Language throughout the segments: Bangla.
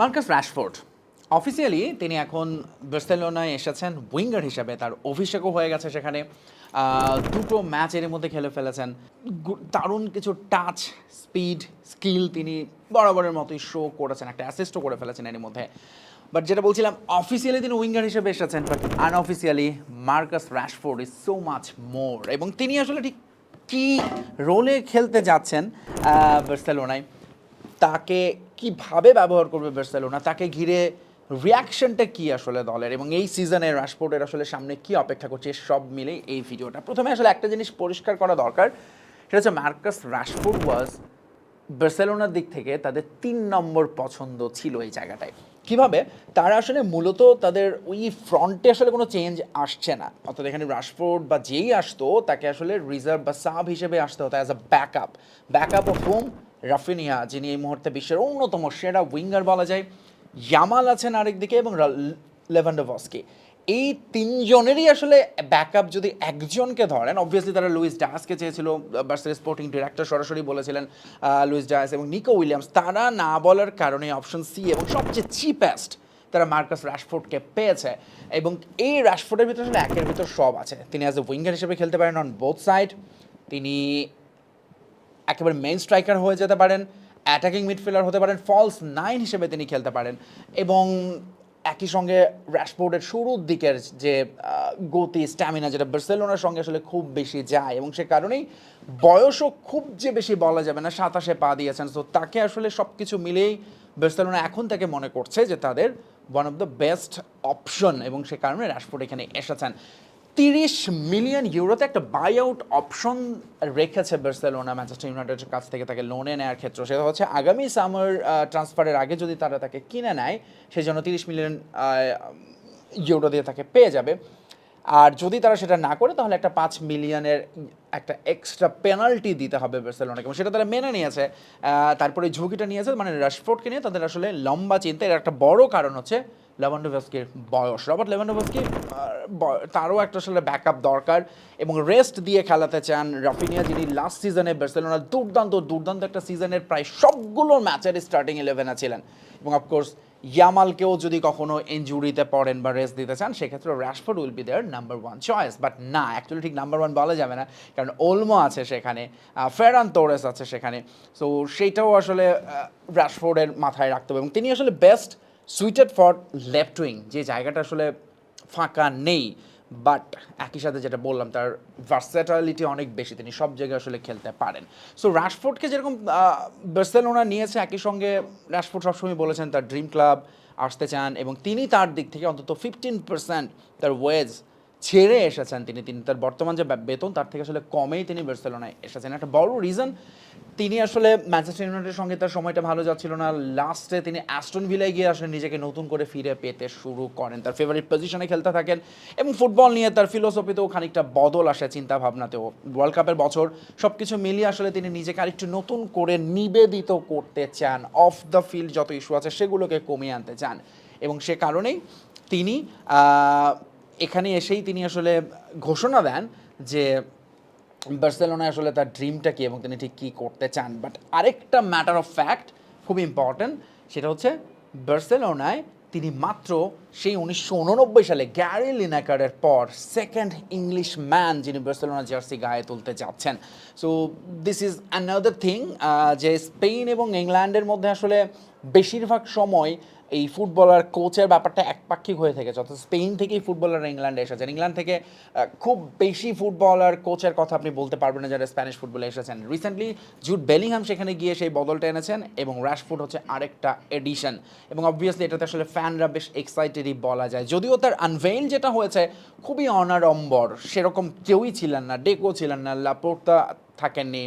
মার্কাস র্যাশফোর্ড অফিসিয়ালি তিনি এখন বার্সেলোনায় এসেছেন, উইঙ্গার হিসাবে তার অভিষেকও হয়ে গেছে সেখানে। দুটো ম্যাচ এর মধ্যে খেলে ফেলেছেন। দারুণ কিছু টাচ স্পিড স্কিল তিনি বরাবরের মতোই শো করেছেন, একটা অ্যাসিস্টও করে ফেলেছেন এর মধ্যে। বাট যেটা বলছিলাম অফিসিয়ালি তিনি উইঙ্গার হিসেবে এসেছেন but unofficially Marcus Rashford is so much more এবং তিনি আসলে ঠিক কী রোলে খেলতে যাচ্ছেন বার্সেলোনায়। তাকে কীভাবে ব্যবহার করবে বার্সেলোনা? তাকে ঘিরে রিয়াকশনটা কি আসলে দলের? এবং এই সিজনে রাশপোর্টের আসলে সামনে কি অপেক্ষা করছে? সব মিলে এই ভিডিওটা প্রথমে আসলে একটা জিনিস পরিষ্কার করা দরকার, সেটা হচ্ছে মার্কাস রাশফোর্ড ওয়াজ বার্সেলোনার দিক থেকে তাদের তিন নম্বর পছন্দ ছিল এই জায়গাটায়। কীভাবে? তারা আসলে মূলত তাদের ওই ফ্রন্টে আসলে কোনো চেঞ্জ আসছে না। অর্থাৎ এখানে রাশফোর্ড বা যেই আসতো, তাকে আসলে রিজার্ভ বা সাব হিসেবে আসতে হতো as a backup backup of home Raphinha, যিনি এই মুহূর্তে বিশ্বের অন্যতম সেরা উইঙ্গার বলা যায়, ইয়ামাল আছেন আরেকদিকে এবং লেভান্ডোভস্কি। এই তিনজনেরই আসলে ব্যাকআপ যদি একজনকে ধরেন অবভিয়াসলি তারা লুইস ডায়াসকে চেয়েছিল বার্সেল স্পোর্টিং ডিরেক্টর সরাসরি বলেছিলেন লুইস ডায়াস এবং নিকো উইলিয়ামস। তারা না বলার কারণে অপশন সি এবং সবচেয়ে চিপেস্ট তারা মার্কাস র্যাশফোর্ডকে পেয়েছে এবং এই র্যাশফোর্ডের ভিতরে আসলে একের ভিতর সব আছে। তিনি অ্যাজ এ উইঙ্গার হিসেবে খেলতে পারেন অন বোথ সাইড তিনি একেবারে মেইন স্ট্রাইকার হয়ে যেতে পারেন অ্যাটাকিং মিডফিল্ডার হতে পারেন ফলস নাইন হিসেবে তিনি খেলতে পারেন এবং একই সঙ্গে র্যাশবোর্ডের শুরুর দিকের যে গতি স্ট্যামিনা যেটা বার্সেলোনার সঙ্গে আসলে খুব বেশি যায় এবং সে কারণেই বয়সও খুব যে বেশি বলা যাবে না, সাতাশে পা দিয়েছেন। তো তাকে আসলে সব কিছু মিলেই বার্সেলোনা এখন থেকে মনে করছে যে তাদের one of the best option এবং সে কারণে র্যাশফোর্ড এখানে এসেছেন। তিরিশ মিলিয়ন ইউরোতে একটা বাই আউট অপশন রেখেছে বার্সেলোনা, ম্যানচেস্টার ইউনাইটেডের কাছ থেকে তাকে লোনে নেওয়ার ক্ষেত্রে। সেটা হচ্ছে আগামী সামার ট্রান্সফারের আগে যদি তারা তাকে কিনে নেয় সেই জন্য তিরিশ মিলিয়ন ইউরো দিয়ে তাকে পেয়ে যাবে। আর যদি তারা সেটা না করে, তাহলে একটা পাঁচ মিলিয়নের একটা এক্সট্রা পেনাল্টি দিতে হবে বার্সেলোনাকে। এবং সেটা তারা মেনে নিয়েছে। তারপরে ঝুঁকিটা নিয়েছে মানে রাশফোর্ডকে নিয়ে তাদের আসলে লম্বা চিন্তা। এর একটা বড় কারণ হচ্ছে লেভান্ডোভস্কির বয়স। রবার্ট লেভান্ডোভস্কি তারও একটা আসলে ব্যাকআপ দরকার। এবং রেস্ট দিয়ে খেলাতে চান রাফিনিয়া, যিনি লাস্ট সিজনে বার্সেলোনার দুর্দান্ত দুর্দান্ত একটা সিজনের প্রায় সবগুলো ম্যাচের স্টার্টিং ইলেভেনে ছিলেন। এবং অফকোর্স ইয়ামালকেও যদি কখনো ইঞ্জুরিতে পড়েন বা রেস্ট দিতে চান সেক্ষেত্রে Rashford will be there number one choice but না অ্যাকচুয়ালি ঠিক নাম্বার ওয়ান বলা যাবে না, কারণ ওলমো আছে সেখানে ফেরান তোরেস আছে সেখানে। সো সেইটাও আসলে র্যাশফোর্ডের মাথায় রাখতে হবে। এবং তিনি আসলে best suited for left wing যে জায়গাটা আসলে ফাঁকা নেই বাট একই সাথে যেটা বললাম, তার ভার্সেটালিটি অনেক বেশি, তিনি সব জায়গায় আসলে খেলতে পারেন। সো রাশফোর্ডকে যেরকম বার্সেলোনা নিয়েছে, একই সঙ্গে রাশফোর্ড সবসময় বলেছেন, তার ড্রিম ক্লাব আসতে চান, এবং তিনি তার দিক থেকে অন্তত ফিফটিন পার্সেন্ট তার ওয়েজ ছেড়ে এসেছেন তিনি তিনি তার বর্তমান যে বেতন, তার থেকে আসলে কমেই তিনি বার্সেলোনায় এসেছেন। একটা বড় রিজন তিনি আসলে ম্যানচেস্টার ইউনাইটেডের সঙ্গে তার সময়টা ভালো যাচ্ছিল না। লাস্টে তিনি অ্যাস্টন ভিলায় গিয়ে আসলে নিজেকে নতুন করে ফিরে পেতে শুরু করেন। তার ফেভারিট পজিশনে খেলতে থাকেন এবং ফুটবল নিয়ে তার ফিলোসফিতেও খানিকটা বদল আসে চিন্তা ভাবনাতেও ওয়ার্ল্ড কাপের বছর সব কিছু মিলিয়ে আসলে তিনি নিজেকে আরেকটু নতুন করে নিবেদিত করতে চান। অফ দ্য ফিল্ড যত ইস্যু আছে সেগুলোকে কমিয়ে আনতে চান। এবং সে কারণেই তিনি এখানে এসেই তিনি আসলে ঘোষণা দেন যে বার্সেলোনায় আসলে তার ড্রিমটা কি এবং তিনি ঠিক কী করতে চান। বাট আরেকটা ম্যাটার অফ ফ্যাক্ট খুব ইম্পর্ট্যান্ট সেটা হচ্ছে বার্সেলোনায় তিনি মাত্র সেই উনিশশো উননব্বই সালে গ্যারি লিনাকারের পর সেকেন্ড ইংলিশ ম্যান যিনি বার্সেলোনা জার্সি গায়ে তুলতে যাচ্ছেন। So this is another thing যে স্পেন এবং ইংল্যান্ডের মধ্যে আসলে বেশিরভাগ সময় এই ফুটবলার কোচের ব্যাপারটা একপাক্ষিক হয়ে থেকেছে অর্থাৎ স্পেন থেকেই ফুটবলার ইংল্যান্ডে এসেছেন। ইংল্যান্ড থেকে খুব বেশি ফুটবলার কোচের কথা আপনি বলতে পারবেন না যারা স্প্যানিশ ফুটবলে এসেছেন। রিসেন্টলি জুট বেলিংহাম সেখানে গিয়ে সেই বদলটা এনেছেন এবং র্যাশফুড হচ্ছে আরেকটা এডিশন এবং অবভিয়াসলি এটাতে আসলে ফ্যানরা বেশ এক্সাইটেডই বলা যায়। যদিও তার আনভেইল যেটা হয়েছে, খুবই অনারম্বর সেরকম কেউই ছিলেন না ডেকো ছিলেন না লাপোর্তা থাকেননি।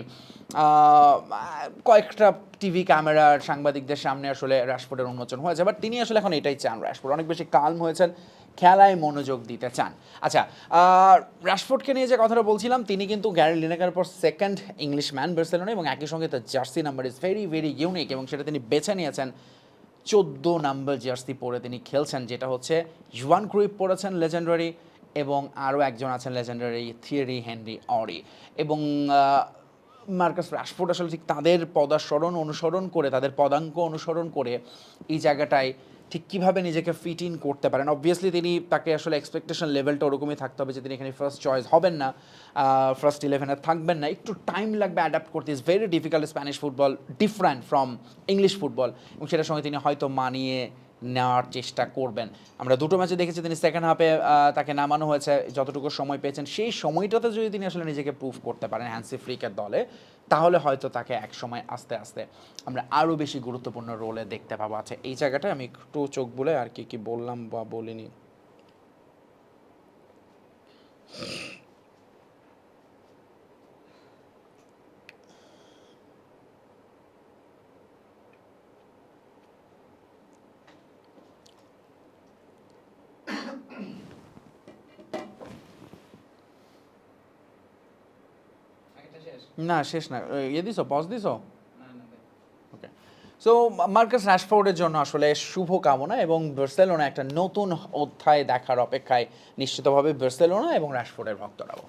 কয়েকটা টিভি ক্যামেরার সাংবাদিকদের সামনে আসলে র্যাশফোর্ডের উন্মোচন হয়েছে বাট তিনি আসলে এখন এটাই চান র্যাশফোর্ড অনেক বেশি কালম হয়েছেন, খেলায় মনোযোগ দিতে চান। আচ্ছা র্যাশফোর্ডকে নিয়ে যে কথাটা বলছিলাম, তিনি কিন্তু গ্যারি লিনেকার পর সেকেন্ড ইংলিশ ম্যান বার্সেলোনা এবং একই সঙ্গে তার jersey number is very very unique এবং সেটা তিনি বেছে নিয়েছেন। চোদ্দ নাম্বার জার্সি পরে তিনি খেলছেন, যেটা হচ্ছে জুয়ান ক্রুইপ পরেছেন লেজেন্ডারি এবং আরও একজন আছেন লেজেন্ডারি থিয়েরি হেনরি অরি এবং মার্কাস রাশফোর্ড আসলে ঠিক তাদের পদাসরণ অনুসরণ করে, তাদের পদাঙ্ক অনুসরণ করে এই জায়গাটায় ঠিক কীভাবে নিজেকে ফিট ইন করতে পারেন। অবভিয়াসলি তিনি তাকে আসলে এক্সপেকটেশন লেভেলটা ওরকমই থাকতে হবে যে তিনি এখানে ফার্স্ট চয়েস হবেন না ফার্স্ট ইলেভেনে থাকবেন না। একটু টাইম লাগবে অ্যাডাপ্ট করতে। Is very difficult Spanish football different from English football এবং সেটার সঙ্গে তিনি হয়তো মানিয়ে নেওয়ার চেষ্টা করবেন। আমরা দুটো ম্যাচে দেখেছি তিনি সেকেন্ড হাফে তাকে নামানো হয়েছে, যতটুকু সময় পেয়েছেন। সেই সময়টাতে যদি তিনি আসলে নিজেকে প্রুভ করতে পারেন হ্যান্সি ফ্রিকের দলে, তাহলে হয়তো তাকে এক সময় আস্তে আস্তে আমরা আরও বেশি গুরুত্বপূর্ণ রোলে দেখতে পাবো। আচ্ছা এই জায়গাটায় আমি একটু চোখ বলে আর কি কি বললাম বা বলিনি। না শেষ না। এ, ইয়ে দিছো পজ দিছো? ওকে সো মার্কাস র্যাশফোর্ডের জন্য আসলে শুভ কামনা এবং বার্সেলোনা একটা নতুন অধ্যায় দেখার অপেক্ষায় নিশ্চিতভাবে বার্সেলোনা এবং র্যাশফোর্ডের ভক্তরাও।